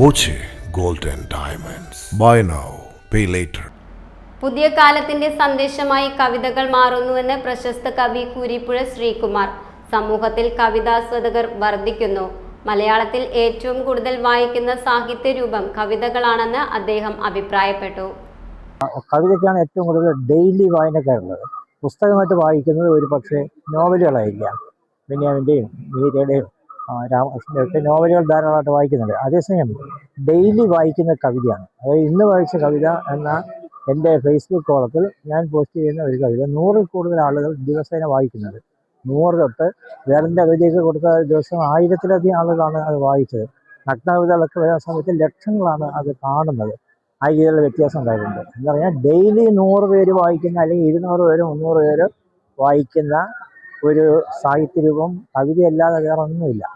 Boche gold and diamonds. Buy now pay later പുതിയ കാലത്തിന്റെ സന്ദേശമായി കവിതകൾ മാറുന്നുവെന്ന് പ്രശസ്ത കവി കുരിപ്പുഴ ശ്രീകുമാർ. സമൂഹത്തിൽ കവിതാസ്വദകർ വർദ്ധിക്കുന്നു. മലയാളത്തിൽ ഏറ്റവും കൂടുതൽ വായിക്കുന്ന സാഹിത്യ രൂപം കവിതകളാണെന്ന് അദ്ദേഹം അഭിപ്രായപ്പെട്ടു. കവിതയ്ക്കാണ് ഏറ്റവും കൂടുതൽ ഡെയിലി വായനക്കാരുള്ളത്. പുസ്തകമായിട്ട് വായിക്കുന്നത് ഒരു പക്ഷേ നോവലുകളായിരിക്കാം ബെന്യാമിന്റെയും മീരയുടെയും രാമകൃഷ്ണന്റെ നോവലുകൾ ധാരാളമായിട്ട് വായിക്കുന്നുണ്ട്. അതേസമയം ഡെയിലി വായിക്കുന്ന കവിതയാണ്. അതായത് ഇന്ന് വായിച്ച കവിത എന്ന എന്റെ ഫേസ്ബുക്ക് കോളത്തിൽ ഞാൻ പോസ്റ്റ് ചെയ്യുന്ന ഒരു കവിത. നൂറിൽ കൂടുതൽ ആളുകൾ ദിവസേന വായിക്കുന്നുണ്ട് നൂറ് തൊട്ട് വേറെന്റെ കവിതയൊക്കെ കൊടുത്ത ദിവസം ആയിരത്തിലധികം ആളുകളാണ് അത് വായിച്ചത്. നഗ്നകവിതകളൊക്കെ വരുന്ന സമയത്ത് ലക്ഷങ്ങളാണ് അത് കാണുന്നത്. ആ രീതിയിലുള്ള വ്യത്യാസം ഉണ്ടായിട്ടുണ്ട്. എന്ന് പറഞ്ഞാൽ ഡെയിലി നൂറ് പേര് വായിക്കുന്ന അല്ലെങ്കിൽ ഇരുന്നൂറ് പേര് മുന്നൂറ് പേര് വായിക്കുന്ന ഒരു സാഹിത്യ രൂപം കവിതയല്ലാതെ വേറെ ഒന്നുമില്ല